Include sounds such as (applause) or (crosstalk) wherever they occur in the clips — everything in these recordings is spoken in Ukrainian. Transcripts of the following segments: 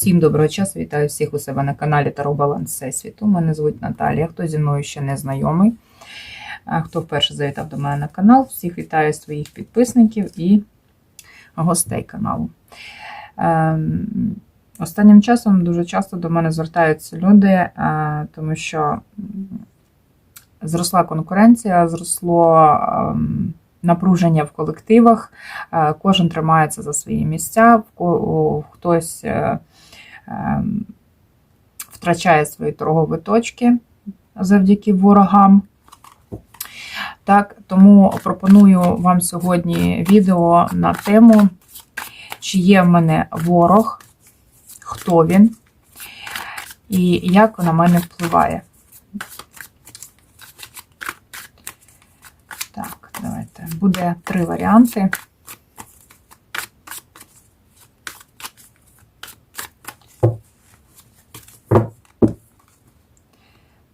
Всім доброго часу, вітаю всіх у себе на каналі Таро Баланс Всесвіту. Мене звуть Наталія. Хто зі мною ще не знайомий, хто вперше завітав до мене на канал, всіх вітаю своїх підписників і гостей каналу. Ем, Останнім часом дуже часто до мене звертаються люди, е, тому що зросла конкуренція, зросло ем, напруження в колективах, е, кожен тримається за свої місця, хтось е, втрачає свої торгові точки завдяки ворогам. Так, тому пропоную вам сьогодні відео на тему, чи є в мене ворог, хто він і як на мене впливає. Так, давайте. Буде три варіанти.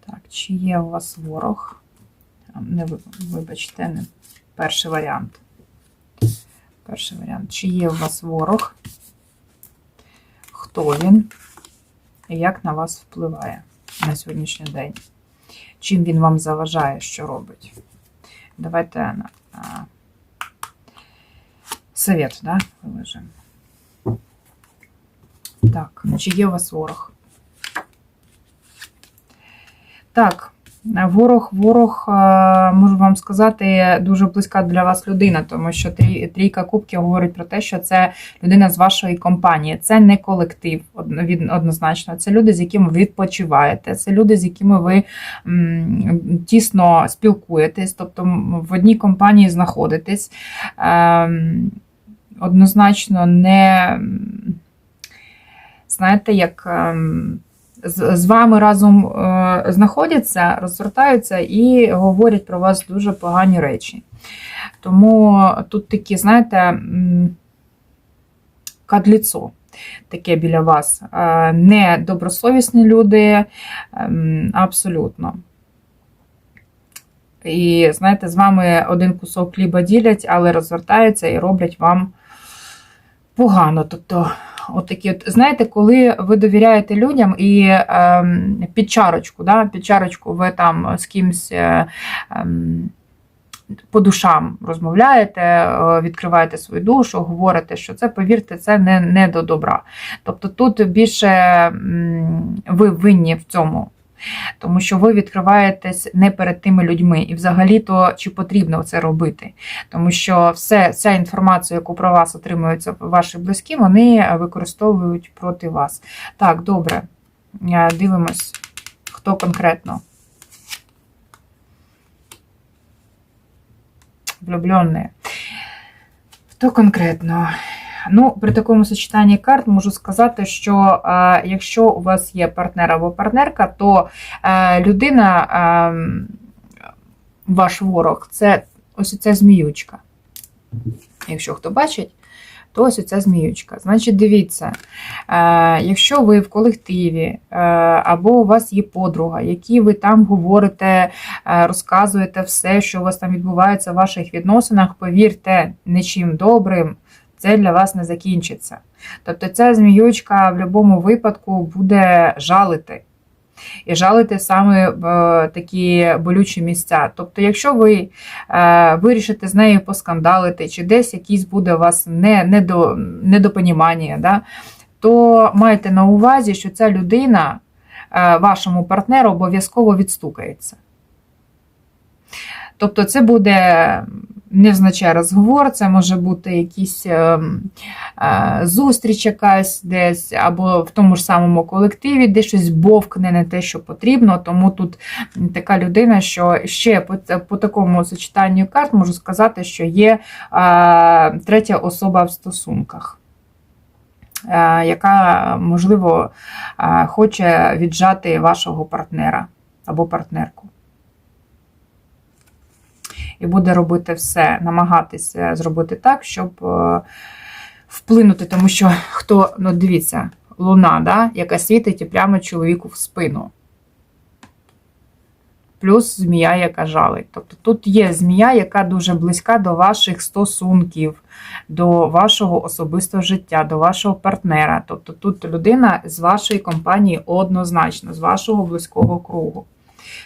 Так, чи є у вас ворог? Не ви- вибачте, не перший варіант. Перший варіант. Чи є у вас ворог? Хто він? І як на вас впливає на сьогоднішній день? Чим він вам заважає, що робить? Давайте а, совет, да, виложимо. Так, чи є у вас ворог? Так, ворог, ворог, е, можу вам сказати, дуже близька для вас людина, тому що трійка кубків говорить про те, що це людина з вашої компанії. Це не колектив однозначно. Це люди, з якими ви відпочиваєте, це люди, з якими ви тісно спілкуєтесь, тобто в одній компанії знаходитесь. Ем, Однозначно не знаєте, як. З вами разом е, знаходяться, розвертаються і говорять про вас дуже погані речі. Тому тут такі, знаєте, кадліцо таке біля вас. Е, Не добросовісні люди, ем, абсолютно. І, знаєте, з вами один кусок хліба ділять, але розвертаються і роблять вам погано. Тобто, от такі, от, знаєте, коли ви довіряєте людям і е, під чарочку, да, під чарочку ви там з кимсь е, е, по душам розмовляєте, е, відкриваєте свою душу, говорите, що це, повірте, це не, не до добра. Тобто тут більше ви винні в цьому. Тому що ви відкриваєтесь не перед тими людьми, і взагалі-то чи потрібно це робити. Тому що все, вся інформація, яку про вас отримуються ваші близькі, вони використовують проти вас. Так, добре. Е, Дивимось, хто конкретно. Влюбленные. Хто конкретно? Ну, при такому сочетанні карт можу сказати, що е, якщо у вас є партнер або партнерка, то е, людина, е, ваш ворог, це ось ця зміючка. Якщо хто бачить, то ось ця зміючка. Значить, дивіться, е, якщо ви в колективі, е, або у вас є подруга, які ви там говорите, е, розказуєте все, що у вас там відбувається в ваших відносинах, повірте, нічим добрим це для вас не закінчиться. Тобто ця зміючка в будь-якому випадку буде жалити. І жалити саме е, такі болючі місця. Тобто, якщо ви е, вирішите з нею поскандалити, чи десь якийсь буде у вас не, недо, недопонімання, да, то майте на увазі, що ця людина е, вашому партнеру обов'язково відстукається. Тобто, це буде невзначай розговор, це може бути якийсь е, е, зустріч якась десь, або в тому ж самому колективі, де щось бовкне не те, що потрібно. Тому тут така людина, що ще по, по такому сочетанню карт можу сказати, що є е, третя особа в стосунках. е, Яка, можливо, е, хоче віджати вашого партнера або партнерку і буде робити все, намагатися зробити так, щоб е, вплинути, тому що хто, ну дивіться, луна, да, яка світить і прямо чоловіку в спину. плюс змія, яка жалить. Тобто тут є змія, яка дуже близька до ваших стосунків, до вашого особистого життя, до вашого партнера. Тобто тут людина з вашої компанії однозначно, з вашого близького кругу.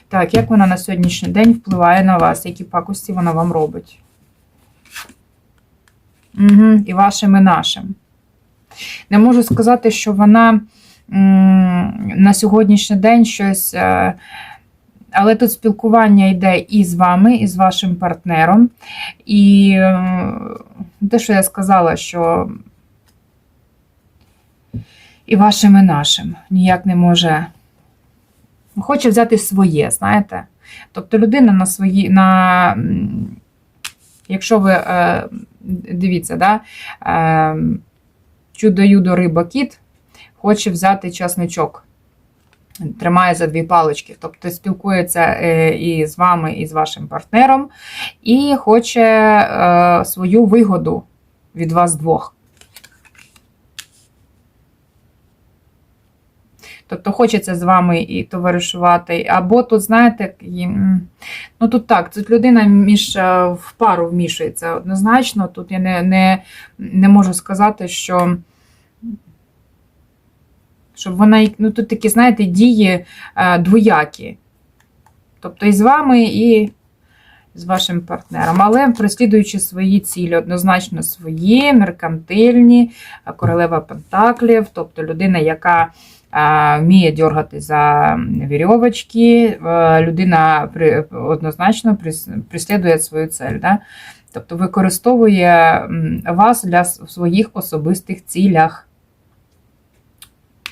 Так, як вона на сьогоднішній день впливає на вас, які пакості вона вам робить? Угу, І вашим, і нашим. Не можу сказати, що вона на сьогоднішній день щось. е, Але тут спілкування йде і з вами, і з вашим партнером. І те, що я сказала, що і вашим, і нашим ніяк не може. Хоче взяти своє, знаєте? Тобто людина на свої. на... Якщо ви е, дивіться, да, е, чудо-юдо риба кіт хоче взяти часничок тримає за дві палички, тобто спілкується е, і з вами, і з вашим партнером, і хоче е, свою вигоду від вас двох. Тобто хочеться з вами і товаришувати, або тут, знаєте, ну тут так, тут людина між е, в пару вмішується однозначно. Тут я не, не, не можу сказати, що щоб вона, ну тут такі, знаєте, дії е, двоякі. Тобто і з вами, і з вашим партнером. Але переслідуючи свої цілі, однозначно свої, меркантильні, е, королева Пентаклів, тобто людина, яка вміє дергати за вірьовочки, е, людина однозначно прис- преслідує свою цель. Да? Тобто використовує вас для своїх особистих цілях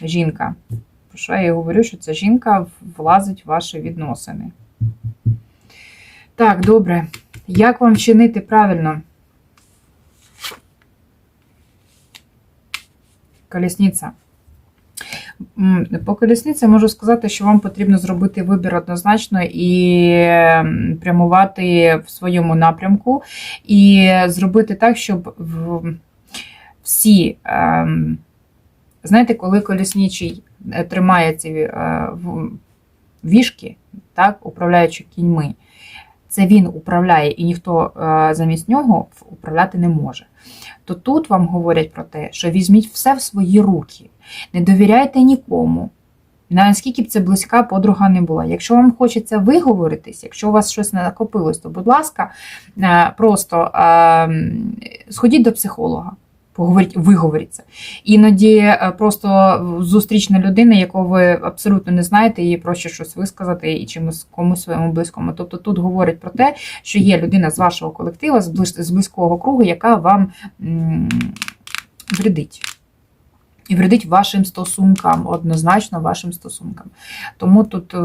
жінка. Про що я говорю, що ця жінка влазить в ваші відносини. Так, добре. Як вам вчинити правильно? Колісниця. По колісниці можу сказати, що вам потрібно зробити вибір однозначно і прямувати в своєму напрямку, і зробити так, щоб всі. ем, Знаєте, коли колісничий е, тримає ці е, вішки, так, управляючи кіньми, це він управляє і ніхто е, замість нього управляти не може. То тут вам говорять про те, що візьміть все в свої руки, не довіряйте нікому. Наскільки б це близька подруга не була. Якщо вам хочеться виговоритись, якщо у вас щось не накопилось, то, будь ласка, е, просто е, сходіть до психолога поговоріть, виговоріться. Іноді е, просто зустрічна людина, яку ви абсолютно не знаєте, їй проще щось висказати і чимось комусь своєму близькому. Тобто тут говорять про те, що є людина з вашого колективу, з близького кругу, яка вам вредить. І вредить вашим стосункам, однозначно вашим стосункам. Тому тут е,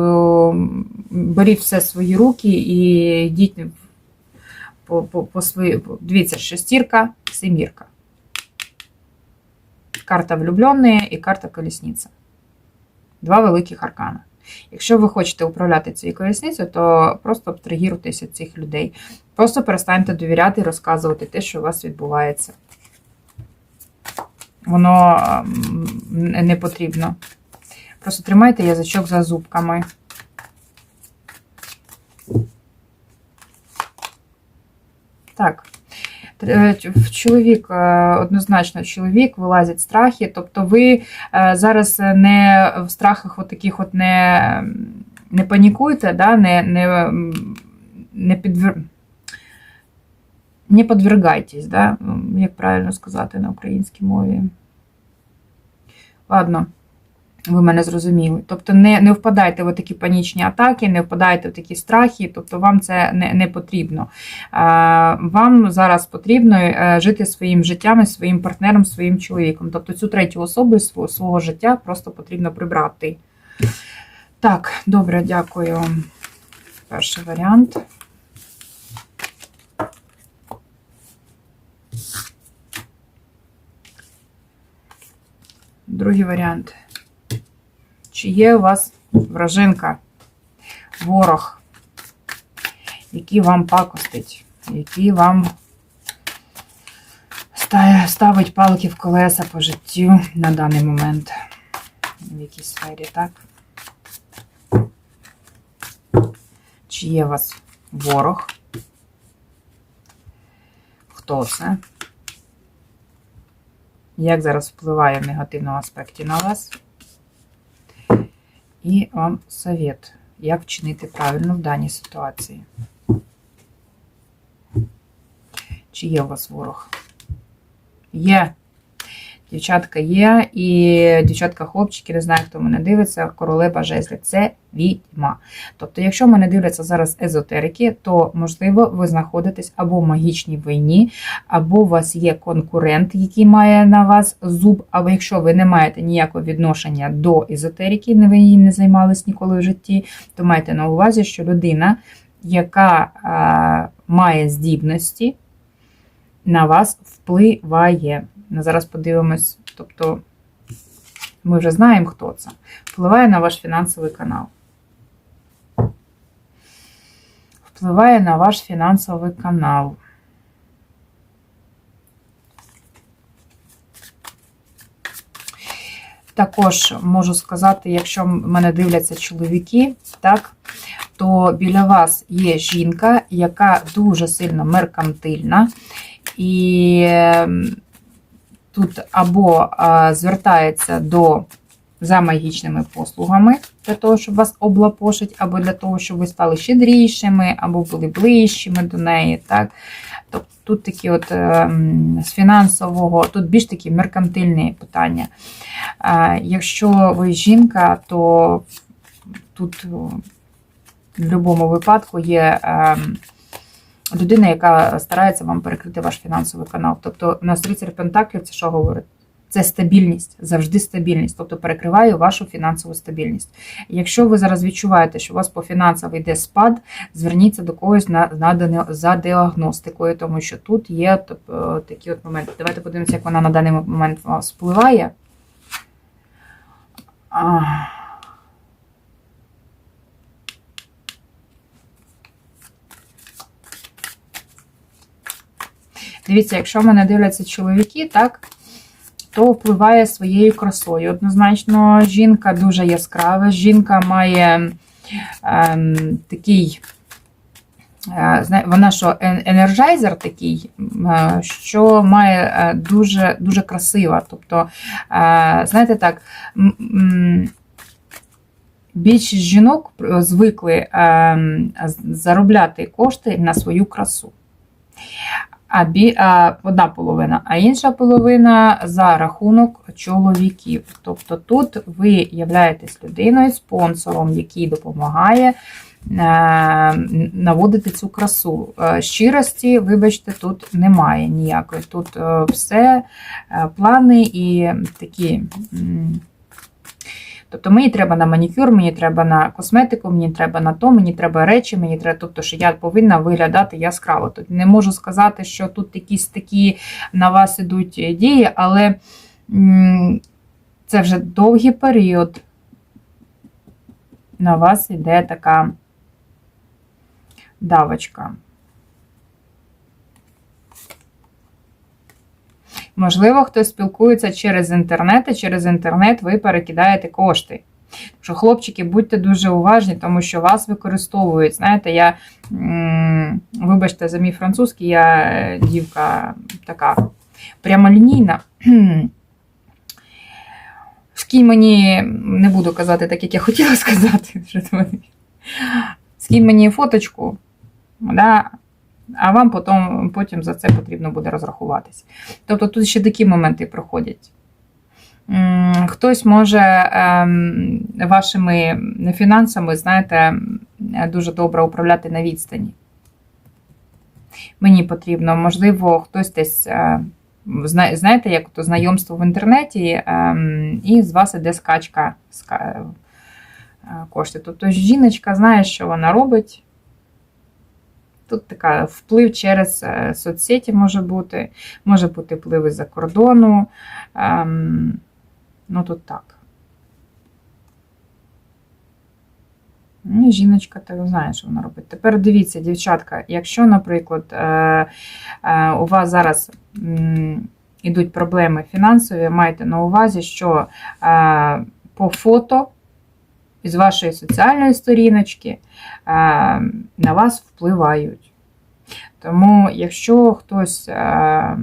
беріть все свої руки і йдіть по, по, по свої. Дивіться, шестірка, семірка карта влюбленої і карта колісниця. Два великих аркана. Якщо ви хочете управляти цією колісницею, то просто абстрагіруйтеся цих людей. Просто перестаньте довіряти і розказувати те, що у вас відбувається. Воно не потрібно. Просто тримайте язичок за зубками. Так. Е, В чоловік, е, однозначно, чоловік вилазять страхи. Тобто ви е, зараз не в страхах от таких от не, не панікуйте, да, не, не, не, підвер... не подвергайтесь, да, як правильно сказати на українській мові. Ладно. Ви мене зрозуміли. Тобто не не впадайте в такі панічні атаки, не впадайте в такі страхи, тобто вам це не не потрібно. Вам зараз потрібно е, жити своїм життям, своїм партнером, своїм чоловіком. Тобто цю третю особу свого, свого життя просто потрібно прибрати. Так, добре, дякую. Перший варіант. Другий варіант. Чи є у вас вражинка, ворог, який вам пакостить, який вам ставить палки в колеса по життю на даний момент в якійсь сфері, так? Чи є у вас ворог? Хто це? Як зараз впливає в негативному аспекті на вас? І вам совет, як вчинити правильно в даній ситуації. Чи є у вас ворог? Є. Дівчатка є, і дівчатка-хлопчики, не знаю, хто мене дивиться, королева жезлів. Це відьма. Тобто, якщо мене дивляться зараз езотерики, то, можливо, ви знаходитесь або в магічній війні, або у вас є конкурент, який має на вас зуб, або якщо ви не маєте ніякого відношення до езотерики, не ви її не займались ніколи в житті, то майте на увазі, що людина, яка а, має здібності, на вас впливає. Ми зараз подивимось, тобто ми вже знаємо, хто це. Впливає на ваш фінансовий канал. Впливає на ваш фінансовий канал. Також можу сказати, якщо мене дивляться чоловіки, так, то біля вас є жінка, яка дуже сильно меркантильна, і ем, тут або звертається до за магічними послугами, для того, щоб вас облапошить, або для того, щоб ви стали щедрішими, або були ближчими до неї. так. Тобто тут такі от ем, з фінансового, тут більш такі меркантильні питання. Якщо ви жінка, то тут в будь-якому випадку є ем, людина, яка старається вам перекрити ваш фінансовий канал. Тобто нас рицар Пентаклів це що говорить? Це стабільність, завжди стабільність, тобто перекриває вашу фінансову стабільність. Якщо ви зараз відчуваєте, що у вас по фінансово йде спад, зверніться до когось на, на за діагностикою, тому що тут є тобто, такі от моменти. Давайте подивимося, як вона на даний момент впливає. Дивіться, якщо мене дивляться чоловіки, так, то впливає своєю красою. Однозначно, жінка дуже яскрава, жінка має ем, такий, е, вона що, енерджайзер такий, е, що має е, дуже дуже красива. Тобто, знаєте так, більшість жінок звикли ем, заробляти кошти на свою красу а бі, а, одна половина, а інша половина за рахунок чоловіків. Тобто тут ви являєтесь людиною, спонсором, який допомагає е, наводити цю красу. Е, щирості, вибачте, тут немає ніякої. Тут е, все плани і такі. Тобто мені треба на манікюр, мені треба на косметику, мені треба на то, мені треба речі, мені треба, тобто, що я повинна виглядати яскраво. Тут не можу сказати, що тут якісь такі на вас ідуть дії, але це вже довгий період. На вас йде така давочка. Можливо, хтось спілкується через інтернет, і через інтернет ви перекидаєте кошти. Що, хлопчики, будьте дуже уважні, тому що вас використовують. Знаєте, я, вибачте, за мій французький, я е, дівка така прямолінійна. (clears throat) Скинь мені, не буду казати так, як я хотіла сказати, (laughs) скинь мені фоточку, да, а вам потім, потім за це потрібно буде розрахуватися. Тобто тут ще такі моменти проходять. Хтось може ем, вашими фінансами, знаєте, дуже добре управляти на відстані. Мені потрібно, можливо, хтось десь, е, знаєте, як то знайомство в інтернеті, ем, і з вас іде скачка е, коштів. Тобто жіночка знає, що вона робить. Тут така вплив через е, соцсеті може бути, може бути вплив із-за кордону. Ем, ну, тут так. Ну, жіночка так знає, що вона робить. Тепер дивіться, дівчатка, якщо, наприклад, е, е, у вас зараз ідуть проблеми фінансові, майте на увазі, що по фото із вашої соціальної сторіночки е, на вас впливають. Тому, якщо хтось е,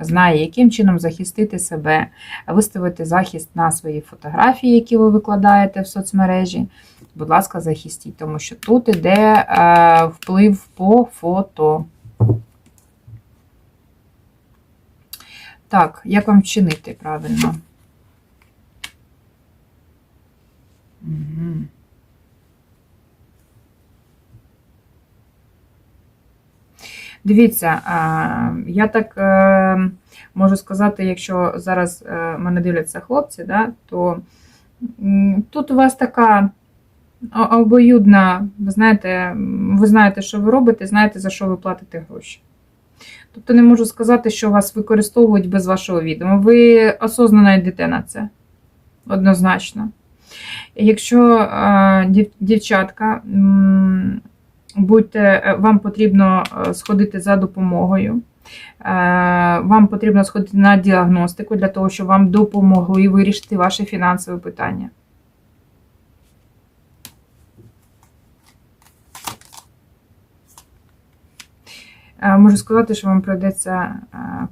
знає, яким чином захистити себе, виставити захист на свої фотографії, які ви викладаєте в соцмережі, будь ласка, захистіть, тому що тут іде е, вплив по фото. Так, як вам вчинити правильно? Дивіться, я так е, можу сказати, якщо зараз е, мене дивляться хлопці, да, то тут у вас така обоюдна, ви знаєте, ви знаєте, що ви робите, знаєте, за що ви платите гроші. Тобто не можу сказати, що вас використовують без вашого відома. Ви осознано йдете на це. Однозначно. Якщо дівчатка, будьте, е, вам потрібно е, сходити за допомогою, е, вам потрібно сходити на діагностику для того, щоб вам допомогли вирішити ваше фінансове питання. Можу сказати, що вам прийдеться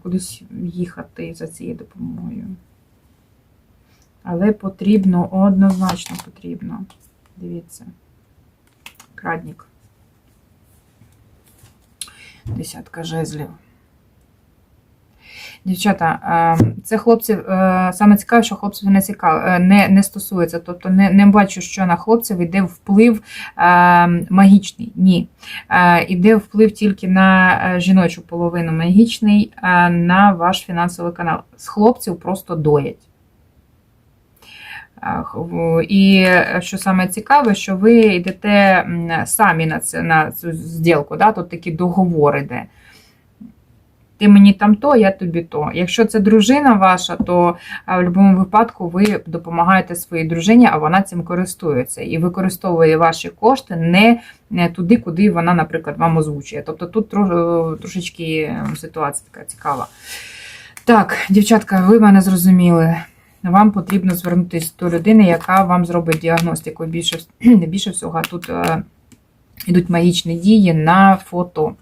кудись їхати за цією допомогою. Але потрібно, однозначно потрібно. Дивіться, крадник. Десятка жезлів. Дівчата, ем, це хлопців, е, саме цікаве, що хлопців не цікаво, е, не не стосується. Тобто не не бачу, що на хлопців йде вплив ем, магічний. Ні. Е, іде вплив тільки на жіночу половину магічний, на ваш фінансовий канал. З хлопців просто доять. І що саме цікаве, що ви йдете самі на це, на цю зділку, да? тут такі договори йде. Ти мені там то, я тобі то. Якщо це дружина ваша, то в будь-якому випадку ви допомагаєте своїй дружині, а вона цим користується і використовує ваші кошти не туди, куди вона, наприклад, вам озвучує. Тобто тут трошечки ситуація така цікава. Так, дівчатка, ви мене зрозуміли. Вам потрібно звернутися до людини, яка вам зробить діагностику. Більше, (clears throat) більше всього, тут е, йдуть магічні дії на фото.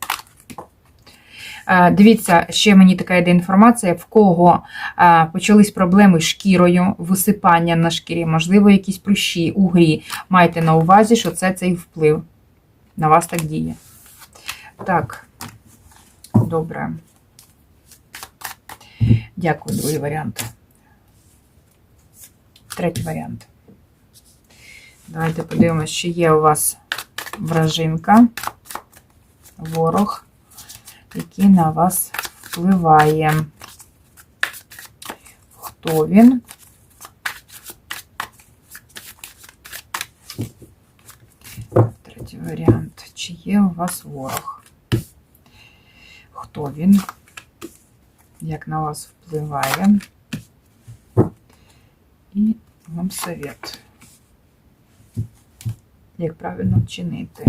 Е, дивіться, ще мені така йде інформація, в кого е, почались проблеми з шкірою, висипання на шкірі, можливо, якісь прищі, угрі. Майте на увазі, що це цей вплив на вас так діє. Так, добре. Дякую, другий варіант. Третій варіант. Давайте подивимось, чи є у вас вражинка, ворог який на вас впливає. Хто він? Третій варіант. Чи є у вас ворог? Хто він? Як на вас впливає? І вам совет. Як правильно вчинити?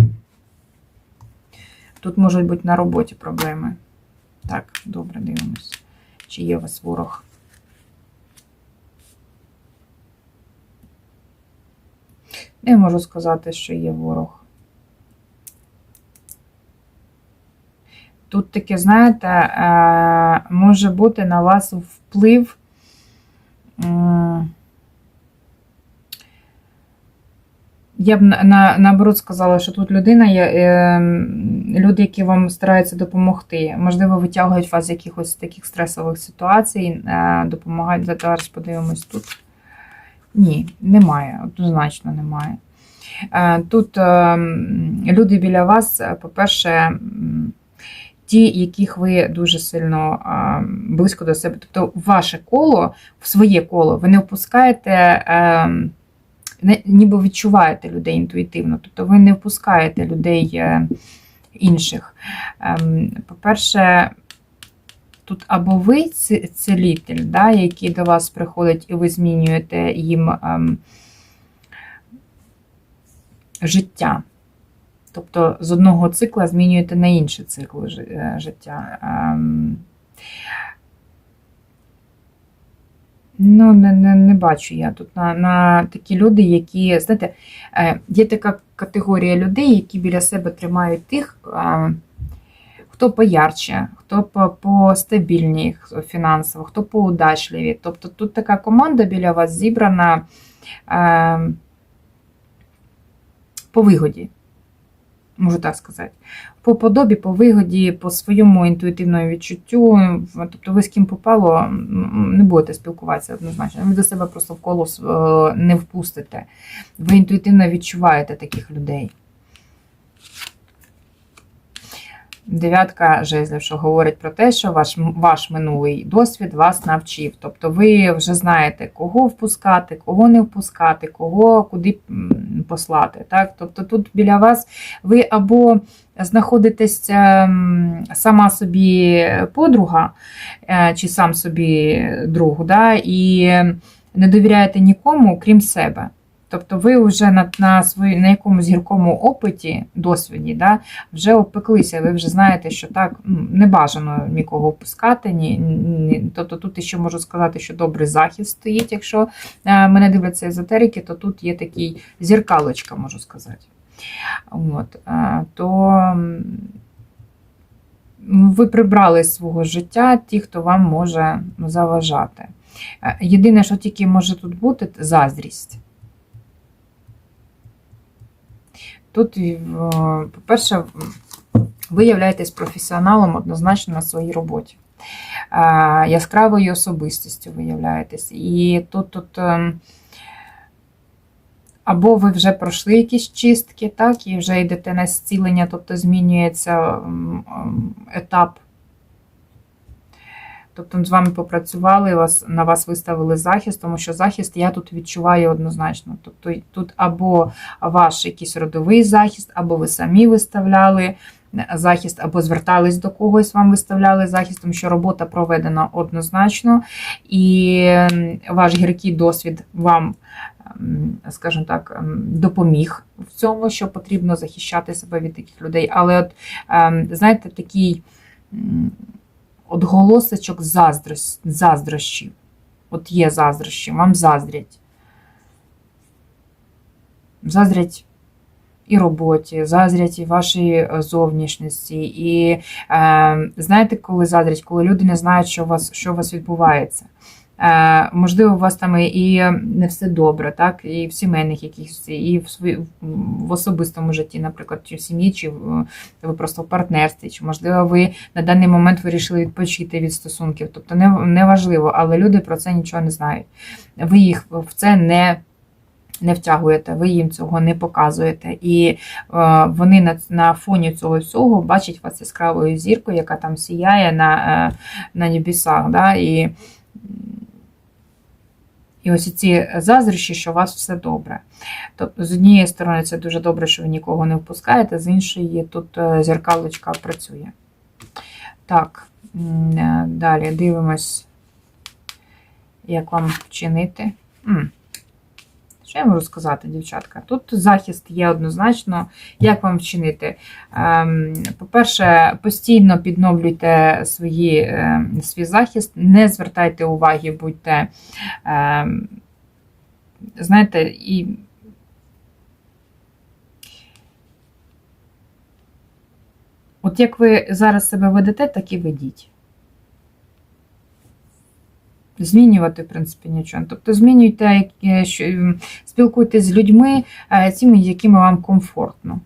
Тут можуть бути на роботі проблеми. Так, добре, дивимось. Чи є у вас ворог? Не можу сказати, що є ворог. Тут таке, знаєте, е, може бути на вас вплив. Я б на, наоборот сказала, що тут людина є, е, люди, які вам стараються допомогти. Можливо, витягують вас з якихось таких стресових ситуацій, е, допомагають. Зараз подивимось тут. Ні, немає, однозначно немає. Е, тут е, люди біля вас, е, по-перше, ті, яких ви дуже сильно е, близько до себе, тобто ваше коло, в своє коло, ви не впускаєте. Е, ніби відчуваєте людей інтуїтивно, тобто ви не впускаєте людей е, інших. Ем, по-перше, тут або ви цілитель, да, який до вас приходить, і ви змінюєте їм ем, життя. Тобто з одного цикла змінюєте на інший цикл е, життя. Ну, не, не, не бачу я тут на, на такі люди, які, знаєте, е, є така категорія людей, які біля себе тримають тих, е, хто поярче, хто по, постабільні фінансово, хто поудачливі. Тобто тут така команда біля вас зібрана е, по вигоді. Можу так сказати. По подобі, по вигоді, по своєму інтуїтивному відчуттю. Тобто ви з ким попало, не будете спілкуватися однозначно. Ви до себе просто в коло е, не впустите. Ви інтуїтивно відчуваєте таких людей. Дев'ятка жезлів, що говорить про те, що ваш, ваш минулий досвід вас навчив. Тобто ви вже знаєте, кого впускати, кого не впускати, кого куди послати. Так? Тобто тут біля вас ви або знаходитесь ем, сама собі подруга, е, чи сам собі друг, да? і не довіряєте нікому, крім себе. Тобто ви вже на на, свої, на якомусь гіркому опиті, досвіді, да, вже опеклися, ви вже знаєте, що так не бажано нікого впускати. Ні, ні. Тобто тут ще можу сказати, що добрий захист стоїть. Якщо е, мене дивляться езотерики, то тут є такий зіркалочка, можу сказати. От, е, то ви прибрали з свого життя ті, хто вам може ну, заважати. Е, Єдине, що тільки може тут бути, заздрість. Тут, е, по-перше, ви являєтесь професіоналом однозначно на своїй роботі. Е, Яскравою особистістю ви являєтесь. І тут, тут ем, або ви вже пройшли якісь чистки, так, і вже йдете на зцілення, тобто змінюється етап. Тобто з вами попрацювали, вас, на вас виставили захист, тому що захист я тут відчуваю однозначно. Тобто тут або ваш якийсь родовий захист, або ви самі виставляли захист, або звертались до когось, вам виставляли захист, тому що робота проведена однозначно, і ваш гіркий досвід вам, ем, скажімо так, ем, допоміг в цьому, що потрібно захищати себе від таких людей. Але, от, ем, знаєте, такий отголосочок заздрощ, заздрощів. От є заздрощі, вам заздрять. Заздрять і роботі, заздрять і вашій е, зовнішності. І е, знаєте, коли заздрять, коли люди не знають, що у вас, що у вас відбувається. Е, можливо, у вас там і не все добре, так, і в сімейних якихось, і в свої, в особистому житті, наприклад, чи в сім'ї, чи ви просто в партнерстві, чи можливо, ви на даний момент вирішили відпочити від стосунків. Тобто не, не важливо, але люди про це нічого не знають. Ви їх в це не не втягуєте, ви їм цього не показуєте. І е, вони на на фоні цього всього бачать вас яскравою зіркою, яка там сіяє на е, на небесах. Да? І, і ось ці заздрощі, що у вас все добре. Тобто, з однієї сторони, це дуже добре, що ви нікого не впускаєте, з іншої, тут е, зеркалочка працює. Так, далі дивимось, як вам вчинити. Що я можу сказати, дівчатка? Тут захист є однозначно, як вам вчинити. По-перше, постійно підновлюйте свої, свій захист, не звертайте уваги, будьте, знаєте, і. От як ви зараз себе ведете, так і ведіть. Змінювати, в принципі, нічого. Тобто змінюйте, спілкуйтесь з людьми, тими, якими вам комфортно.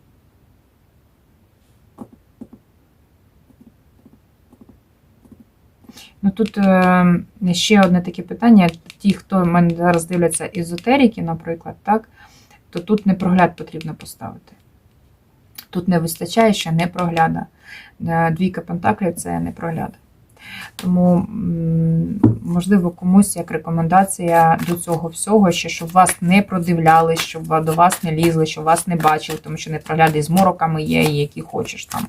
Ну Тут ще одне таке питання. Ті, хто в мене зараз дивляться езотерики, наприклад, так, то тут непрогляд потрібно поставити. Тут не вистачає ще непрогляда. Двійка пентаклів це непрогляд. Тому, можливо, комусь як рекомендація до цього всього, ще щоб вас не продивляли, щоб до вас не лізли, щоб вас не бачили, тому що непрогляди з мороками є, і які хочеш там.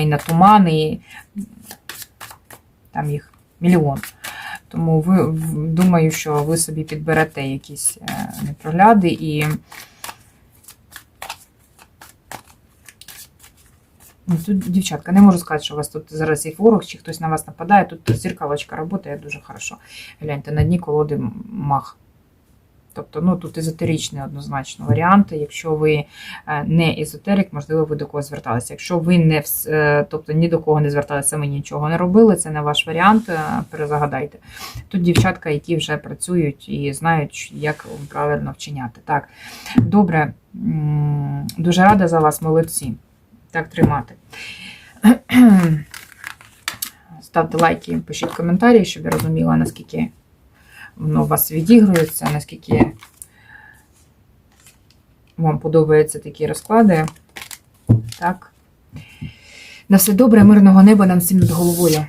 І на тумани, і там їх мільйон. Тому ви думаю, що ви собі підберете якісь непрогляди і. Ну, тут, дівчатка, не можу сказати, що у вас тут зараз є ворог, чи хтось на вас нападає. Тут зеркалочка працює дуже хорошо. Гляньте, на дні колоди мах. Тобто, ну тут езотеричний однозначно варіант. Якщо ви е, не езотерик, можливо, ви до когось зверталися. Якщо ви не е, тобто ні до кого не зверталися, самі нічого не робили, це не ваш варіант. е, Перезагадайте. Тут дівчатка, які вже працюють і знають, як правильно вчиняти. Так, добре, дуже рада за вас, молодці. Так тримати. (clears throat) Ставте лайки, пишіть коментарі, щоб я розуміла, наскільки воно у вас відігрується, наскільки вам подобаються такі розклади. Так. На все добре, мирного неба нам всім над головою.